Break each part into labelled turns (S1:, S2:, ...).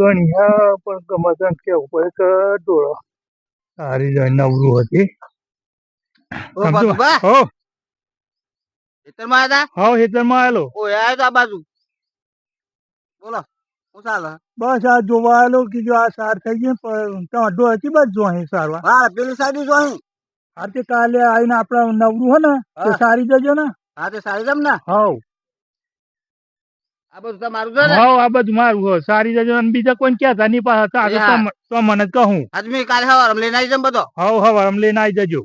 S1: તો ગણી હા પણ ગમે કેવું પડે કે ડોળો સારી જાય નવરું હતી. હો.
S2: ખેતરમાં હતા
S1: હા હેતરમાં આવેલો
S2: ઓ આયો આ બાજુ. બોલો શું ચાલે?
S1: બસ આ જોવા આવેલો કે જો આ સાર થઈ ગઈ પણ ત્યાં અડ્ડો હતી બસ જો અહીં સારવા
S2: હા પેલી સાઈડ જો અહીં
S1: તે કાલે આવીને આપડે નવરું હે ને તે સારી જજો ને.
S2: હા તે સારી જમ ને?
S1: હાવ.
S2: આ બધું તમારું છે ને?
S1: હાવ આ બધું મારું હો સારી જજો અને બીજા કોઈ કહેતા નહીં તો મને જ કહું.
S2: આજ મેં કાલે સવારે લઈને આવી જમ બધો.
S1: હવાર લઈને આવી જજો.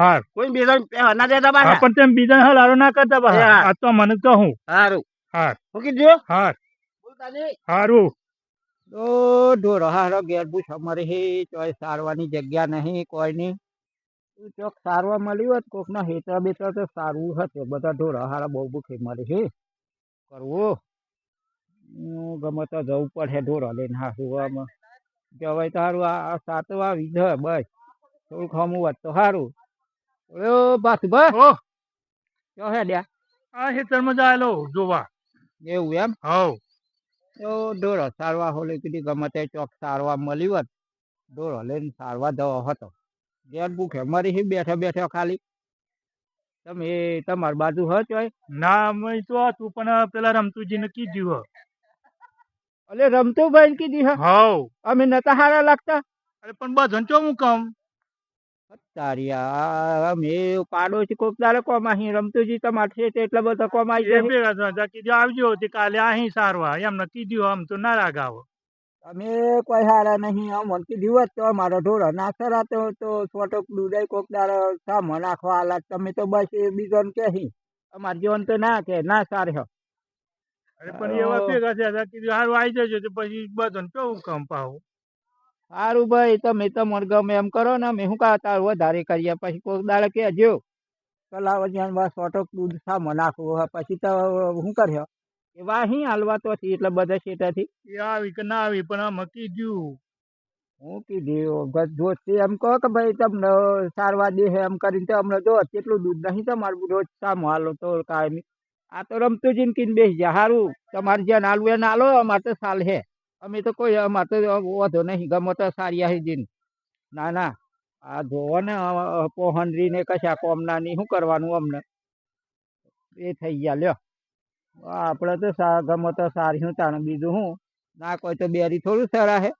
S1: હાર
S2: કોઈ બીજા ના દેતા
S1: હા પણ તેમ બીજા હલારો ના કરતા આ તો મને જ કહું.
S2: સારું
S1: હાર
S2: શું કીધું
S1: હાર હારું.
S2: તો ઢોરો હારો ઘેર પૂછ અમારે હે ચોય સારવાની જગ્યા નહીં કોઈ નહીં. તું ચોક સારવા મળ્યું હોત કોક ના હેતર બેતર તો સારું હતું બધા ઢોરા હારા બહુ ભૂખે મરે છે કરવું? હું ગમે તો જવું પડે હલે લઈને હાસુવામાં. કે હવે તારું આ સાતવા વિધ જ બસ. થોડું ખમું વાત તો સારું ઓ બાસ બસ.
S1: ઓ.
S2: ચો હે ડ્યા
S1: આ હેતરમાં જ આવેલો જોવા.
S2: એવું એમ?
S1: હાવ.
S2: તો ઢોરો સારવા હોલે કીધી ગમે તે ચોક સારવા મળી હોત. ઢોર લઈને સારવા જવો હતો. ઘેર ભૂખે મરી હી બેઠા બેઠા ખાલી. તમે તમારી બાજુ હ ચોય
S1: ના અમે તો હતું પણ પેલા રમતુજીને કીધું હો.
S2: અલે રમતો ભાઈ કીધી
S1: હાવ.
S2: અમે નતા હારા લાગતા?
S1: અરે પણ બધાને ચો હું કામ
S2: તારી આ અમે પાડોશી કોક દાડે કોમ અહીં રમતુજી તમારે છે એટલા બધા કોમ આવી જાય
S1: હતા કીધું આવજો કાલે અહીં સારવા એમને કીધું આમ તો ના રાગાવો
S2: અમે કોઈ હારા નહીં આમ મને કીધું હોત તો મારો ઢોરો ના સરાતો તો છોટો દુધાઈ કોક દાડે સામો નાખવા આલા તમે તો બસ એ બીજો કે હી અમાર જીવન તો ના કે ના સારે હો
S1: અરે પણ એ
S2: ઓ.
S1: ભેગા થયા કીધું આવી જજો તો પછી બધાને કેવું કામ પાવ
S2: સારું ભાઈ તમે તમારે ગમે એમ કરો ને અમે શું કહા તાર વધારે કરીએ પછી કોઈક દાડે કહેજો. કલાવ જ્યાં બસ ઓટો દૂધ સામો નાખવું પછી તો શું કર્યો? એ વાહી હાલવા તો થી એટલે બધા શેટાથી
S1: એ આવી કે ના આવી પણ આમાં કીધું.
S2: હું કીધું જો એમ કહો કે ભાઈ તમને સારવાર દે હે એમ કરીને તો અમને જો કેટલું દૂધ નહીં તમારું રોજ સામો હાલો તો કાયમી. આ તો રમતું જિંદગીને બેસી જાય સારું તમારે જ્યાં હાલવું એને હાલો અમારે તો સાલ હે. અમે તો કોઈ અમારે તો વધો નહીં ગમે તો સારી આવી જીન ના ના આ જોવો ને પોહનરી ને કશા કોમના ની શું કરવાનું અમને? એ થઈ ગયા લ્યો. આપણે તો સા- ગમે તો સારી હું તાણ, બીજું શું ના કોઈ તો બેરી થોડું સરાહે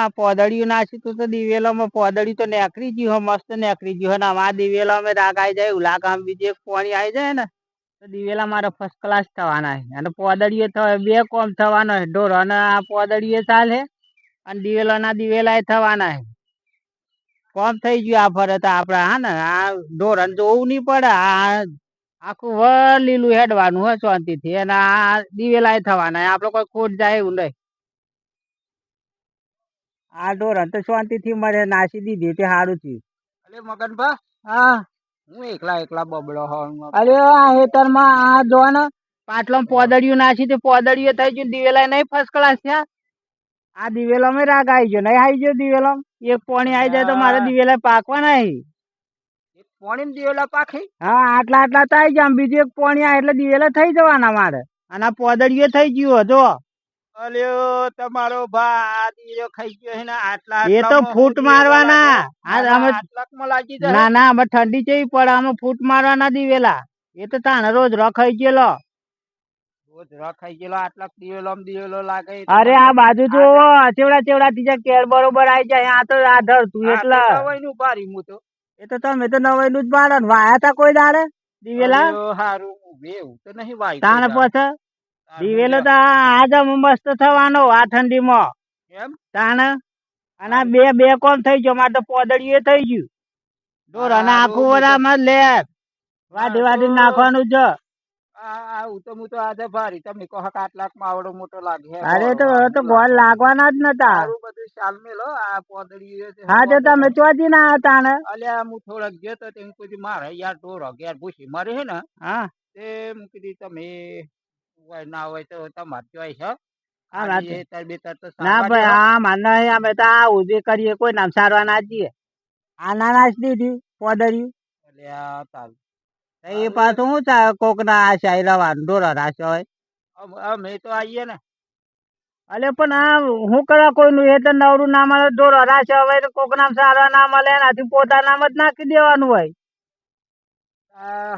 S2: આ પોદળિયું નાખ્યું તું દિવેલામાં પોદળિયું તો નેકરી ગયું હોય મસ્ત નેકરી ગયું હોય ને આમાં દિવેલામાં રાગ આવી જાય ઉલા ગામ બીજે એક પાણી આવી જાય ને, તો દિવેલા મારા ફર્સ્ટ ક્લાસ થવાના છે અને પોદળીએ થવા બે કોમ થવાના છે ઢોર અને આ પોદળીએ ચાલે અને દિવેલાના દિવેલા થવાના છે કોમ થઈ ગયું આ ફરે તો આપડે, હા ને? આ ઢોર જોવું નહીં પડે, આ આખું વર લીલું હેડવાનું હોય શાંતિથી. અને આ દિવેલાય થવાના આપડે કોઈ ખોટ જાય એવું નહીં. આ ઢોર તો શાંતિથી મળે નાસી દીધી તે સારું થયું. અરે મગનભા હા? હું એકલા એકલા બબડો હોઉં અરે આ હેતરમાં આ જો ને. પાટલો પોદડિયું નાસી તે પોદડિયું થઈ ગયું દિવેલાય નહીં ફર્સ્ટ ક્લાસ થયા. આ દિવેલામાં રાગ આવી ગયો નહીં આવી ગયો દિવેલો એક પોણી આવી જાય તો મારે દિવેલા પાકવા નહીં. પોણી દિવેલા પાખી? હા આટલા આટલા થાય આવી બીજું એક પોણી એટલે દિવેલા થઈ જવાના મારે. આના આ થઈ ગયો જો. અલ્યો તમારો ભા દિવેલો ખાઈ ગયો છે ને આટલા એ તો ફૂટ મારવાના. આ અમે ના ના અમે ઠંડી જેવી પડે અમે ફૂટ મારવાના દિવેલા. એ તો તાણે રોજ રખાઈ ગયેલો. રોજ રખાઈ ગયેલો આટલા દિવેલો દિવેલો લાગે. અરે આ બાજુ જો ચેવડા ચેવડા ત્રીજા કેર બરોબર આવી જાય. આ તો આધર તું એટલે એ તો તમે તો નવાઈનું જ બારો વાયા તા કોઈ દાડે? દિવેલા? હારું વેવ તો નહીં વાય તાણે પછી દિવેલો તો આજ મસ્ત થવાનો આ ઠંડીમાં. એમ? તાણે? અને આ બે બે કોમ થઈ ગયો મારે તો પોદળીએ થઈ ગયું. ઢોર અને આખું વરામાં લે. વાડી વાડી નાખવાનું છે અરે તો તો ગોળ લાગવાના જ નતા. હા. તો તમે ચોથી ના હતા ને. અલ્યા હું થોડાક ગયો તો તેમ કોઈ મારે યાર ઢોરો ઘેર ભૂસી મરે છે ને. હા. તે હું કીધી તમે ના હોય તો તમારે ચોઈસ હો. ના ભાઈ આ માને અમે તો આ ઊભી કરીએ કોઈ નામ સારવા ના જઈએ આ ના નાચ દીધી પોદરી એ પાછું શું થાય કોક ના આશા રવાનું વાંધો રાશે હોય? અમે તો આવીએ ને.
S3: અલે પણ આ હું કરવા કોઈનું એ તો નવરું ના મળે ઢોર હરાશે હવે કોક નામ સારા ના મળે એનાથી પોતા નામ જ નાખી દેવાનું હોય.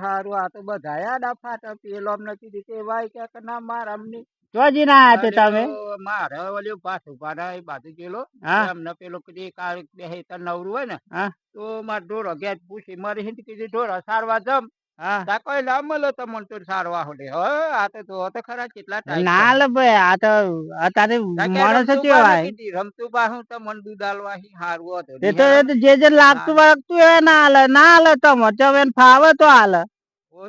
S3: હારું આ તો બધા આડા ફાટા પેલો અમને કીધું કે ભાઈ કે ના માર અમને જોજી ના આયા તે તમે. મારે ઓલ્યો પાછું પાડા એ બાજુ ગયેલો અમને પેલો કીધી કાળ બે નવરું હોય ને તો માર ઢોર અગિયાર પૂછી મારી હિંદ કીધી ઢોર સારવા જમ. કોઈ મળે તમને તો સારવા હોડે હ આ તો ખરા કેટલા ટાઈમ
S4: ના લે ભાઈ આ તો અત્યારે માણસ જ
S3: રમતું બા હું તો મન દૂધ આલવા હી હારવો હતો.
S4: એ તો એ તો જે જે લાગતું વાગતું એ ના હાલે ના હાલે તો મચો ફાવે તો હાલ
S3: ઓ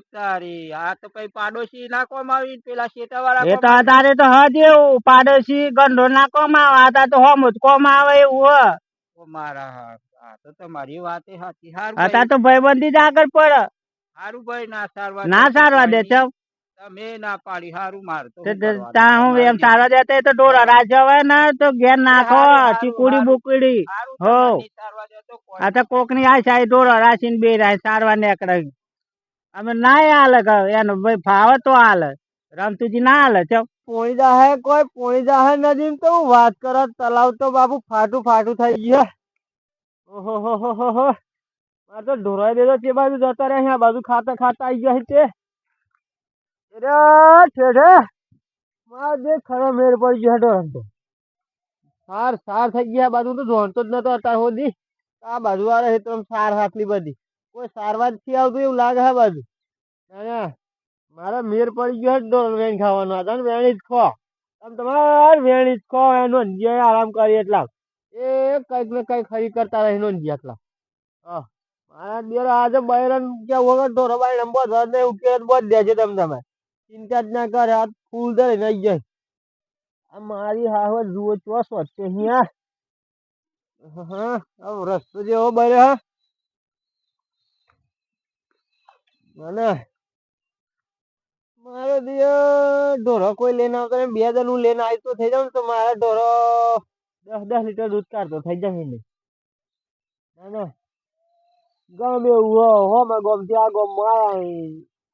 S3: આ તો કઈ પાડોશી ના કોમ આવી પેલા શેટા વાળા
S4: એ તો અત્યારે તો હજ એવું પાડોશી ગંઢો ના કોમ આવે આ તો હોમ જ કોમ આવે એવું હ.
S3: મારા હા તો તમારી વાત સાચી હારું
S4: અત્યારે તો ભાઈબંધી જ આગળ પડે.
S3: હારું ભાઈ ના સારવા
S4: ના સારવા દે ચમ
S3: તમે ના પાડી હારું માર તો
S4: હું એમ સારવા દેતા તો ઢોર હરાશે હવે ને તો ઘેર નાખો ચીકુડી બુકડી. હો. આ તો કોકની આ સાઈ ઢોર હરાશી બે રાય સારવા નીકળે. અમે ના હાલે એનો ભાઈ ફાવે તો હાલે. રામતુજી ના હાલે ચમ
S3: પોણી જાહે કોઈ પોણી જાહે નદી તો વાત કરો તલાવ તો બાબુ ફાટું ફાટું થઈ ગયું ઓહો હો હો હો. આ તો ઢોરાઈ દેજો તે બાજુ જતા રહ્યા અહીંયા બાજુ ખાતા ખાતા આવી ગયા તે. ઠેઠે, માર જે ખરો મેળ પડી ગયો ઢોરણ તો. સાર સાર થઈ ગયા બાજુ તો જોણતો જ નતો અત્યાર સુધી આ બાજુ વાળા તો સાર હાથલી બધી. કોઈ સારવારથી આવતું એવું લાગે હા બાજુ. ના મારે મેર પડી ગયો છે ઢોર વેણ ખાવાનો. હતા ને વેણી જ ખો. આમ તમારે વેણી જ ખો, એનો આરામ કરી એટલા. એ કંઈક ને કંઈક ખરી કરતા રહી નો એટલા. હા. મારા દિયર આજે બૈરન કે વગર ઢોરો બાઈ લંબો ધર ને ઉકેલ બોજ દેજો તમે તમે ચિંતા જ ના કરે આ ફૂલ દે નહીં જાય આ મારી હાવ જુઓ ચોસ વચ્ચે અહીંયા હા આ રસ્તો જેવો બરે હા મને મારો દિયો ઢોરો કોઈ લઈને આવતો નહીં બે જણ હું લઈને આવી તો થઈ જાઉં ને તો મારા ઢોરો દસ દસ લીટર દૂધ કાઢતો થઈ જશે ને ના ના ગમે એવું હો હો મે ગમ આ ગમમાં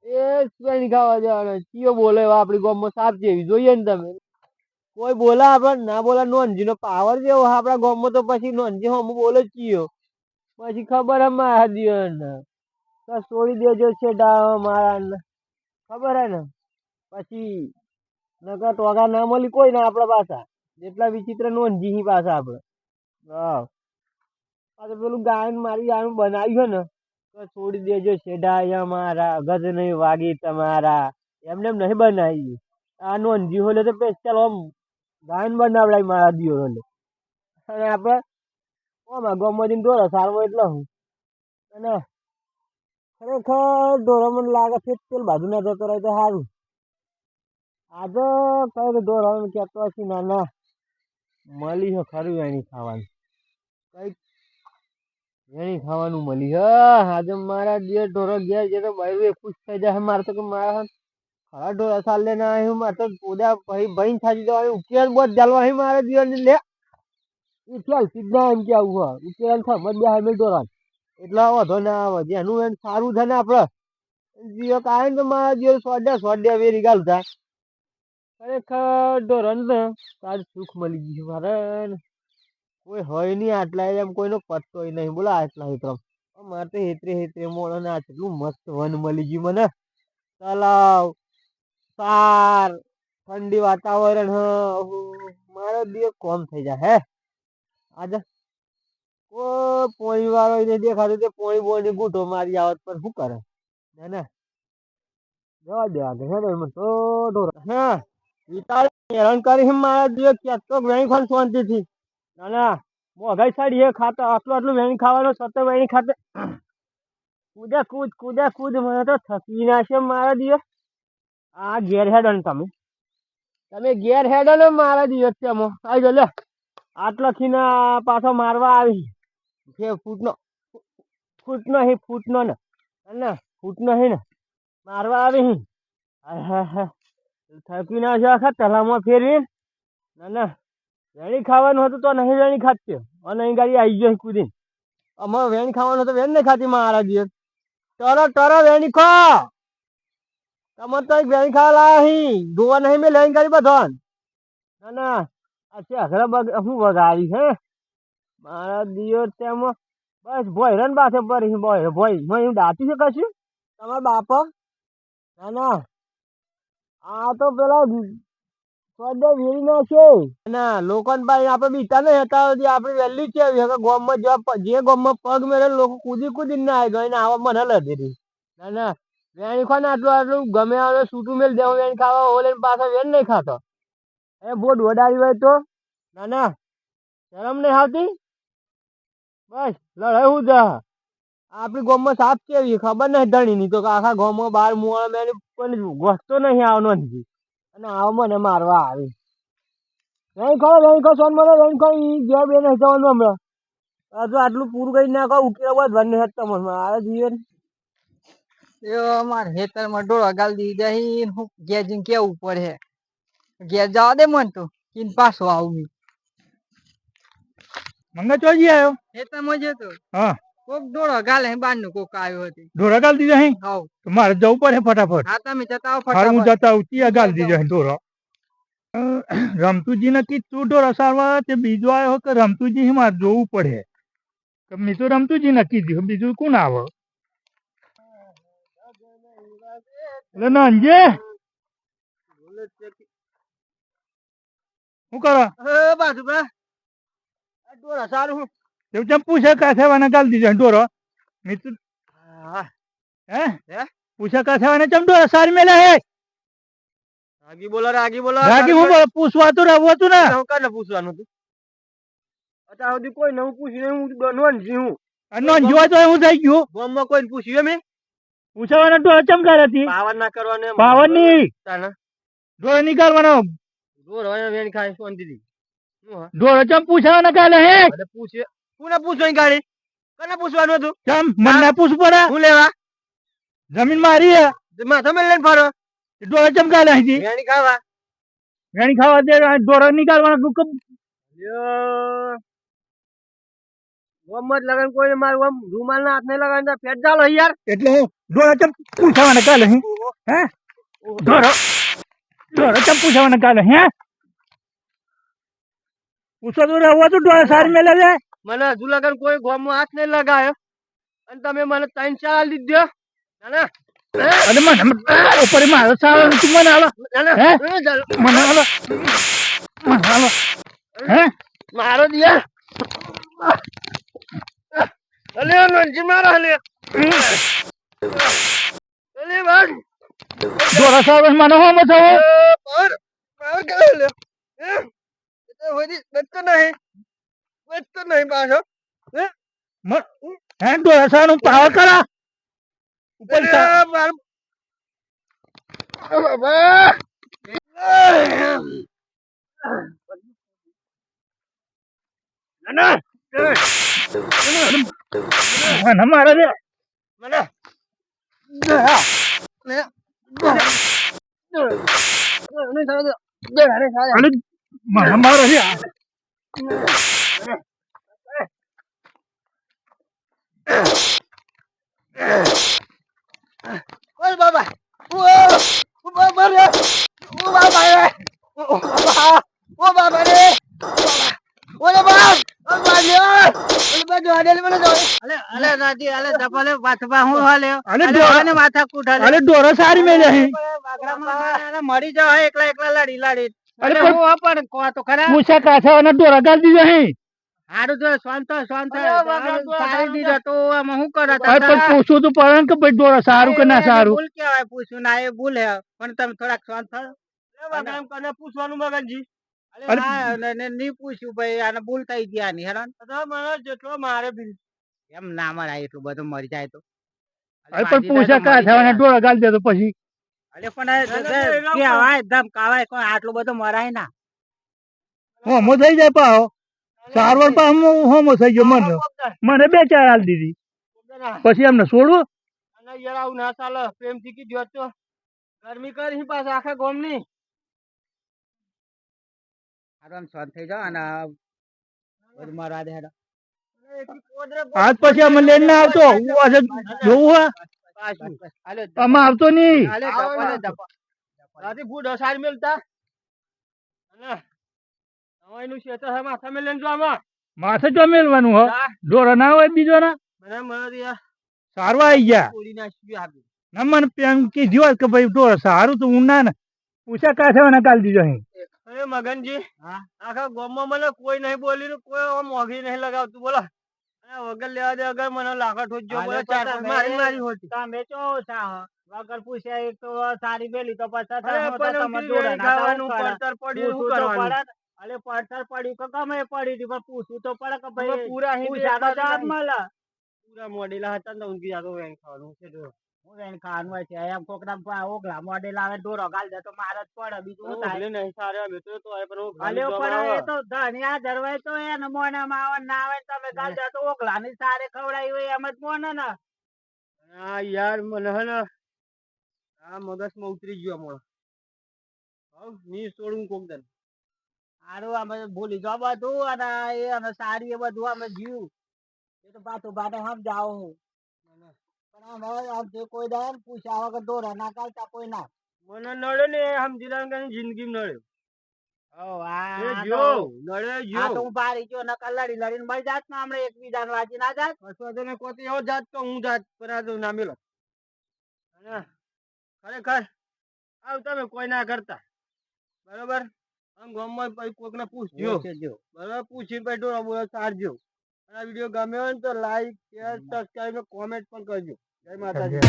S3: એ સ્પેન ખાવા જવાનો, ચિયો બોલે આપણી ગોમમાં સાપ જેવી, જોઈએ ને તમે. કોઈ બોલે, આપણે ના બોલે નોનજી નો પાવર જેવો આપણા ગોમમાં તો પછી નોનજી હમ બોલે ચિયો. પછી ખબર હે મારા દિયો ને તો છોડી દેજો છે ડાવા મારા ખબર હે ને? પછી નકર ટોગા ના મળી કોઈ ના આપણા પાછા. જેટલા વિચિત્ર નોનજી પાછા આપણે. હા. તો પેલું ગાયન મારી આનું બનાવ્યું ને, તો છોડી દેજો શેઢા મારા ગજ નહીં વાગી તમારા. એમને એમ નહીં બનાવી આ નોંધી હોલે તો ચાલો આમ ગાયન બનાવડાય મારા દિયો હોલે. અને આપણે, ઓમાં ગમોજીને દોરો સારવો એટલે હું. અને ખરેખર ઢોરો મને લાગે છે પેલ બાજુ ના જતો રહે તો સારું. આજે કઈ ઢોરો કહેતો હશે ના ના. મળી છે ખરું એની ખાવાનું. કંઈક એની ખાવાનું મળી. હ, આજે મારા જે ઢોરો ગયા જે તો ભાઈ એ ખુશ થઈ જાય મારે તો કે મારા ખરા ઢોરા સાલ લેને હું. મારે તો પોદા ભાઈ ભાઈ થાજી જવા ઉકેલ બહુ જાલવા હે મારા દિવસ લે. ઉકેલ સીધા એમ કે આવું હા ઉકેલ ખબર બે હમે ઢોરા. એટલે વધો ના આવે. જેનું એમ સારું થાય ને આપણે જીઓ કાંઈ તો મારા જીઓ સોડ્યા સોડ્યા વેરી ગાલતા ખરેખર ઢોરણ ને તાર સુખ મળી ગયું મારે. કોઈ હોય નહીં આટલા એમ કોઈનો પત્તો નહીં બોલો આટલા હેતરમ મારે તો હેતરે હેતરે મોડો ને આટલું મસ્ત વન મળી ગયું મને. તલાવ, સાર, ઠંડી વાતાવરણ, હ મારો દિવસ કોમ થઈ જાય હે. આજે. કોઈ પોણી વાળો એને દેખાતું તે પોણી બોણી ગૂંઠો મારી આવત પર શું કરે? ને ને? જવા દે હે એમાં તો ઢોર હા વિચાર હેરાન કરી મારા દિવસ ક્યાંક તો. ઘણી ખાન શાંતિથી. ના ના મોઘાઈ સાડી એ ખાતા આટલું આટલું વેણી ખાવાનું, સતત વેણી ખાતે. કૂદે કૂદ કૂદે કૂદ, મને તો થકી છે મારા દિયો આ ગેર હેડો ને તમે. તમે ગેર હેડો ને મારા દિયો છે મો આવી જો લે. આટલો ખીને પાછો મારવા આવી. છે ફૂટનો ફૂટનો હી, ફૂટનો ને. ના ફૂટનો હી ને. મારવા આવી હી. હા હા છે આખા તલામાં ફેરવી ના ના. વેણી ખાવાનું હતું તો નહીં વેણી ખાતી અને અહીં ગાડી આવી ગયો કુદીને અમારે વેણી ખાવાનું હતું વેણ નહીં ખાતી મારા દિવસ ટરો ટરો, વેણી ખો. તમે તો વેણી ખાવા લાયા અહીં જોવા નહીં મેં લઈને ગાડી બધો ના ના. અચ્છા અઘરા બગ શું વગાડી છે? મારા દિયો તેમાં બસ ભોય રન પાસે પડી ભોય ભોય હું દાટી છે કશું? તમારા બાપા? ના ના. આ તો પેલા સ્વાદે વીરી આપણે બીતા નહીં હતા આપણે વેલ્યુ છે કે ગોમમાં જેવા જે ગોમમાં પગ મેળે લોકો કૂદી કૂદી ના આવી ગઈ ને મને લધી ના ના, વેણી ખાને આટલું આટલું ગમે આવે મેલ દેવું, વેણી ખાવા ઓલે નહીં ખાતો. એ બોટ વડાડી હોય તો? ના ના, શરમ નહીં આવતી? બસ, લડાઈ હું જા. આપણી ગામમાં સાપ કેવી ખબર નહીં ધણી ની તો આખા ગામમાં બાર મુવાળા મેં કોઈ ગોસતો નહીં આવનો નથી અને આવો મને મારવા આવી. વેણ ખરો સોન મને વેણ ખરો ઈ ઘેર બે નહીં જવાનું હમણાં. આ તો આટલું પૂરું કરી નાખો ઉકેલા ભર નહીં હતો મને મારે જીવન.
S5: એ માર હેતરમાં ડોળા ગાલ દીધા હી હું ઘેર જઈને કેવું પડે? ઘેર જવા દે મન તો કિન પાછો આવું
S1: મંગા ચોજી આવ્યો
S5: હેતરમાં જતો
S1: હા.
S5: કોક ડોળો ગાલે બારનું કોક આવ્યો હતી.
S1: ઢોરા ગાલ દીધા હે
S5: હાવ.
S1: તો મારે જવું પડે ફટાફટ.
S5: હા તમે જતા આવો
S1: હારું હું જતા આવું. ત્યાં ગાલ દીધો હે ઢોરો રમતુજી ને કીધું ઢોરા સારવા તે બીજો આવ્યો કે રમતુજી મારે જોવું પડે. મેં તો રમતુજી ને કીધું બીજું કોણ આવે? એટલે શું કરો?
S3: બાજુ બા ડોળા સારું
S1: એવું ચમ પૂછે કાથેવાને ગાલ દીધો હે ઢોરો? મેં તો
S3: હા.
S1: હે?
S3: હે?
S1: પૂછે કાથેવાને ચમ ઢોરો? સારી મેલે હે?
S3: રાગી બોલો રાગી બોલો.
S1: રાગી હું બોલે? પૂછવા તો રહેવું હતું ને?
S3: હું કાને પૂછવાનું હતું? અત્યાર સુધી કોઈ નવું પૂછ્યું નહીં હું નોંધી હું.
S1: આ નોંધ જોવા તો હું થઈ ગયું.
S3: ગામમાં કોઈ પૂછ્યું મેં
S1: પૂછવાના ઢોરો ચમકાર હતી
S3: પાવર ના કરવાનો એમ.
S1: પાવરની
S3: તાને.
S1: ઢોરો નીકાળવાનો.
S3: હોય વેણ ખાય શાંતિથી હું હા?
S1: ઢોરો ચમ પૂછવાના કાલે હે?
S3: બધે પૂછે ના પૂછો ગાડી. કોને પૂછવાનું હતું?
S1: કેમ? મને ના પૂછવું પડે.
S3: હું લેવા?
S1: જમીન મારી હે.
S3: માથા મેં લઈને ફરો.
S1: ઢોરો ચમ કાલે અહીંથી.
S3: વેણી ખાવા.
S1: વેણી ખાવા દે આ ઢોરો તું કમ.
S3: જ લગન કોઈને મારું આમ રૂમાલ ના હાથ નહીં લગાવીને ફેટ ચાલો યાર.
S1: એટલે ઢોરો ચમ પૂછવાના કાલે હે? હે? ઢોરો ઢોરો ચમ પૂછવાના કાલે હે? પૂછો તો રહેવા હતું ઢોરો સારી મેલે છે
S3: મને હજુ લગન કોઈ ગામમાં હાથ નહીં લગાયો. અને તમે મને ત્રણ ચાર લીધો. ના
S1: અને મને ઉપર મારો સારો તું મને હાલો.
S3: ના ના
S1: હે?
S3: ના, ચાલો.
S1: મને હાલો. મને હાલો. હે?
S3: મારો દિયા. અલે નંજી મારો અલે અલે બાગ
S1: ઢોરો સારો મને હોમ થવો
S3: પાવર પાવર કરે લે એ તો હોદી બચતો નહીં. બચતો નહીં પાછો
S1: હે? ઢોરો સારો પાવર કરા. ઉપર
S3: અરે
S1: સા-
S3: માર આ બાબા ના ના
S1: મને. મારે રે
S3: મને
S1: અને રે
S3: ઓય બાબા ઓ ઓ બાબા રે ઓ બાબા રે ઓ બાબા ઓ બાબા રે ઓલે બા ઓ બાલ્યો ઓલે બા જોડે મને જોડે
S5: અલે અલે રાજી અલે દપાલે પાછવા હું હાલે
S1: અલે
S5: અલે
S1: ઢોરો-
S5: આને માથા કૂટ હાલે
S1: સારી હે.
S5: મરી જાવ એકલા એકલા લાડી લાડી.
S1: અરે
S5: હું પણ કહો તો ખરા?
S1: પૂછા કાથા અને ઢોરા ગાલ દીધો હે.
S5: હારું જો શાંત શાંત સારી દીધો તો આમાં હું કરો
S1: અરે પણ પૂછવું તો પડે કે ભાઈ ઢોરા સારું કે ના સારું?
S5: ભૂલ કેવાય પૂછ્યું ના એ ભૂલ હે. પણ તમે થોડાક શાંત થાઓ
S3: એ બાબા એમ કને પૂછવાનું મગનજી
S5: અરે
S1: અરે-
S5: હા, ને- ને નહીં પૂછ્યું ભાઈ આને ભૂલ થઈ ગયા ની હેરાન.
S3: મને જેટલો મારે બિલ
S5: એમ ના મરાય એટલું બધું મરી જાય તો?
S1: અરે પણ પૂછા કા થવાના? ડોળા ગાલ દેતો પછી.
S5: અરે પણ કેવાય ધમકાવાય કોઈ આટલું બધું મરાય ના.
S1: હોમો થઈ જાય પાહો. સારવાર પણ હોમો થઈ ગયો મને. મને બે ચાર હાલ દીધી. પછી એમને છોડવું
S3: આવું ના ચાલે પ્રેમથી કીધું તો ગરમી કરી પાછા આખા ગોમની.
S5: આરામ શાંત થઈ જાઓ અને આ બધું મારવા દે હેડો.
S1: આજ પછી અમે લઈને ના આવતો. હું જોવું આમાં આવતો નહીં.
S3: ફૂડ મેલતા. અને એનું હે માથા મેં જો આમાં.
S1: માથે જો મેલવાનું હો. ડોરો ના હોય બીજો ના
S3: મને મને યાર
S1: સારવા આવી ગયા. ના મને પેન કીધું હોત કે ભાઈ ડોરો સારું તો હું ના ને. પૂછા કાઢે ને કાલ દીજો અહીં?
S3: અરે મગનજી. આખા ગામમાં મને કોઈ નહીં બોલી કોઈ આમ મોઘી નહીં લગાવતું. બોલો. વગર લેવા દે અગર મને લાકડ ઠોકજો બોલો ચાર મારી મારી હોતી.
S4: તમે ચો સા વગર પૂછ્યા એક તો સારી બેલી તો પછી તમે ના
S3: ખાવાનું પડતર પડ્યું શું કરવાનું.
S4: અલે પડતર પડ્યું કે ગમે પડી હતી પણ પૂછવું તો પડે કે ભાઈ
S3: પૂરા બાજુ
S4: જવાબ મળે.
S3: પૂરા મોડેલા હતા ને ઊંઘી જાતો વેણ ખાવાનું છે જો
S4: હું એને ખાવાનું હોય છે એમ કોકડા પા- ઓગલા મોડેલા આવે ઢોરો ગાલ દે તો મારે જ પડે બીજું શું થાય?
S3: નહીં સારે અમે તો પણ
S4: અલે પણ એ તો ધણિયા ધરવાય તો એને મોઢામાં આવે ના આવે તમે ગાલ દે તો ઓગલા ની સારે ખવડાવી હોય એમ જ મોને ને
S3: હા યાર મને હે ને આ મગજમાં ઉતરી ગયો હમણાં હવની છોડું કોક દન
S4: હારું અમે ભૂલી જાવ બધું અને એ અને સારી એ બધું અમે જીવ. એ તો પાછું બાને સમજાવો હું. પણ અમે આમ જે કોઈ દે ને પૂછ્યા વગર દોરા ના કાઢતા કોઈ ના.
S3: મને નડે ને સમજી લે કે જિંદગી નડ્યો
S4: ગયો
S3: ખરેખર આવ તમે કોઈ ના કરતા. બરોબર? આમ ગામમાં પછી કોકને પૂછજો. બરાબર પૂછીને પછી ડોળા બોળા સારજો આ વીડિયો ગમ્યો હોય તો લાઈક શેર કોમેન્ટ પણ કરજો. જય માતાજી.